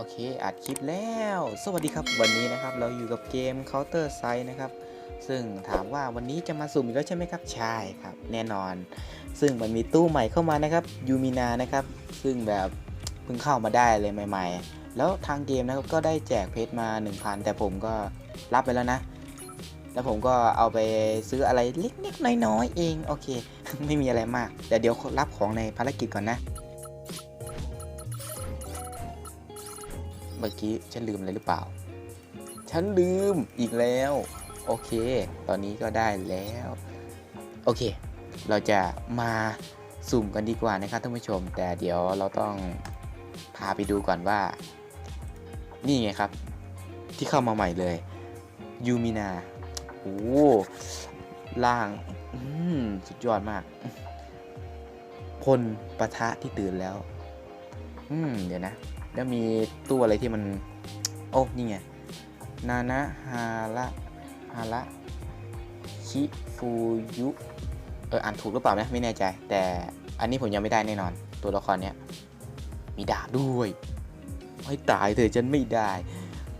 โอเคอัดคลิปแล้ว สวัสดีครับวันนี้นะครับเราอยู่กับเกม Counter Strike นะครับ ซึ่งถามว่าวันนี้จะมาสุ่มอีกแล้วใช่ไหมครับ ใช่ครับ แน่นอน ซึ่งมันมีตู้ใหม่เข้ามานะครับยูมินานะครับ ซึ่งแบบเพิ่งเข้ามาได้เลยใหม่ ๆ แล้วทางเกมนะครับก็ได้แจกเพชรมา 1,000 แต่ผมก็รับไปแล้วนะ แล้วผมก็เอาไปซื้ออะไรเล็กๆน้อยๆเอง โอเค ไม่มีอะไรมากแต่เดี๋ยวรับของในภารกิจก่อนนะ เมื่อกี้ฉันลืมอะไรหรือเปล่า ฉันลืมอีกแล้ว โอเค ตอนนี้ก็ได้แล้ว โอเค เราจะมาสุ่มกันดีกว่านะครับท่านผู้ชม แต่เดี๋ยวเราต้องพาไปดูก่อนว่า นี่ไงครับ ที่เข้ามาใหม่เลยยูมินาโอ้ล่างสุดยอดมาก พลปะทะที่ตื่นแล้ว อืม เดี๋ยวนะ แล้วมีตู้อะไรที่มัน โอ้นี่ไง นานะฮาระฮาระคิฟูยุเอออ่านถูกหรือเปล่านะไม่แน่ใจ แต่อันนี้ผมยังไม่ได้แน่นอน ตัวละครเนี้ยมีดาบด้วยให้ตายเถอะฉันไม่ได้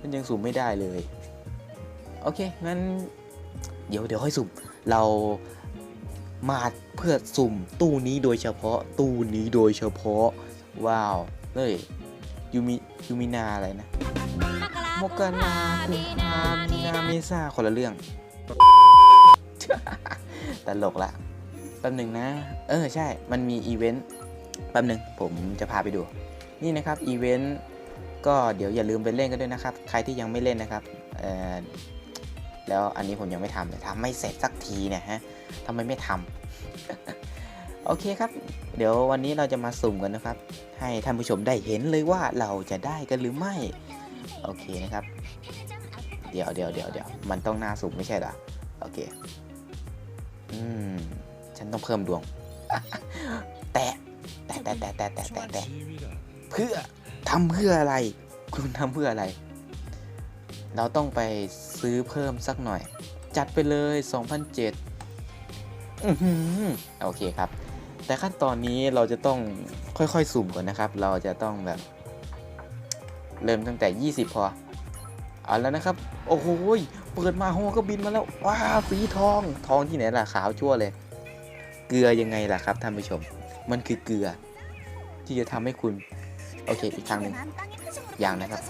มันยังสุ่มไม่ได้เลย โอเค งั้น เดี๋ยวเดี๋ยวค่อยสุ่ม เรามาเพื่อสุ่มตู้นี้โดยเฉพาะ ตู้นี้โดยเฉพาะ ว้าว เฮ้ย ยูมิยูมินาอะไรนะมกราคุมภามีนาเมษาคนละเรื่องตลกละแป๊บหนึ่งนะ เออใช่ มันมีอีเวนต์แป๊บหนึ่งผมจะพาไปดู นี่นะครับอีเวนต์ก็เดี๋ยวอย่าลืมไปเล่นกันด้วยนะครับ ใครที่ยังไม่เล่นนะครับเออแล้วอันนี้ผมยังไม่ทำเลยทำไม่เสร็จสักทีเนี่ยฮะทำไมไม่ทำ โอเคครับ เดี๋ยววันนี้เราจะมาสุ่มกันนะครับ ให้ท่านผู้ชมได้เห็นเลยว่าเราจะได้กันหรือไม่ โอเคนะครับ เดี๋ยวเดี๋ยวเดี๋ยวเดี๋ยวมันต้องหน้าสุ่มไม่ใช่หรอ โอเค อืม ฉันต้องเพิ่มดวง แต่แต่แต่แต่แต่แต่แตะเพื่อทำเพื่ออะไร คุณทำเพื่ออะไร เราต้องไปซื้อเพิ่มสักหน่อย จัดไปเลย 2007โอเคครับ แต่ขั้นตอนนี้เราจะต้องค่อยๆ สุ่มก่อนนะครับ เราจะต้องแบบ เริ่มตั้งแต่ 20 พอ เอาแล้วนะครับ โอ้โหเปิดมาหัวก็บินมาแล้ว ว้าสีทอง ทองที่ไหนล่ะขาวชั่วเลย เกลือยังไงล่ะครับท่านผู้ชม มันคือเกลือ ที่จะทำให้คุณ โอเค อีกครั้งหนึ่งอยังนะครับ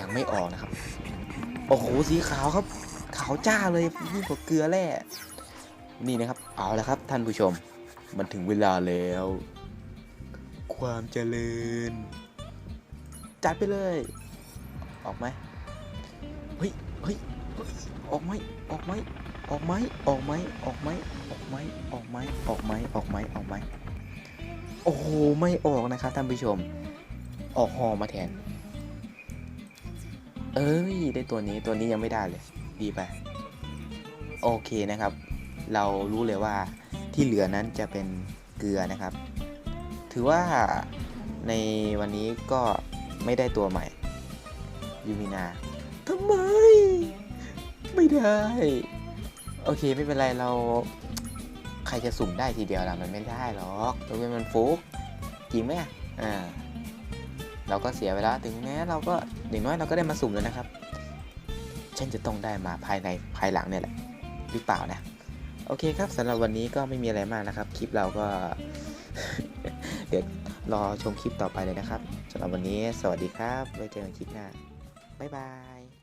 ยังไม่ออกนะครับ โอ้โห สีขาวครับ ขาวจ้าเลยยิ่งกว่าเกลือแร่ นี่นะครับ เอาและครับท่านผู้ชม มันถึงเวลาแล้ว ความเจริญ จัดไปเลย ออกไหมเฮ้ยเฮ้ยเฮ้ยออกไหมออกไหมออกไหมออกไหมออกไหมออกไหมออกไหมออกไหมออกไหมออกไหมโอ้โหไม่ออกนะครับท่านผู้ชม ออกหอมาแทน เอ้ยได้ตัวนี้ตัวนี้ยังไม่ได้เลย ดีไป โอเคนะครับ เรารู้เลยว่าที่เหลือนั้นจะเป็นเกลือนะครับ ถือว่าในวันนี้ก็ไม่ได้ตัวใหม่ยูมินาทำไม ไม่ได้ โอเคไม่เป็นไรเราใครจะสุ่มได้ทีเดียวล่ะมันไม่ได้หรอกตัวเป็นมันฟุกจริงไหมอ่าเราก็เสียเวลาถึงแม้เราก็อย่างน้อยเราก็ได้มาสุ่มแล้วนะครับฉันจะต้องได้มาภายในภายหลังเนี่ยแหละหรือเปล่านะ โอเคครับสำหรับวันนี้ก็ไม่มีอะไรมากนะครับ คลิปเราก็ เดี๋ยวรอชมคลิปต่อไปเลยนะครับสำหรับวันนี้สวัสดีครับไว้เจอกันคลิปหน้าบ๊ายบาย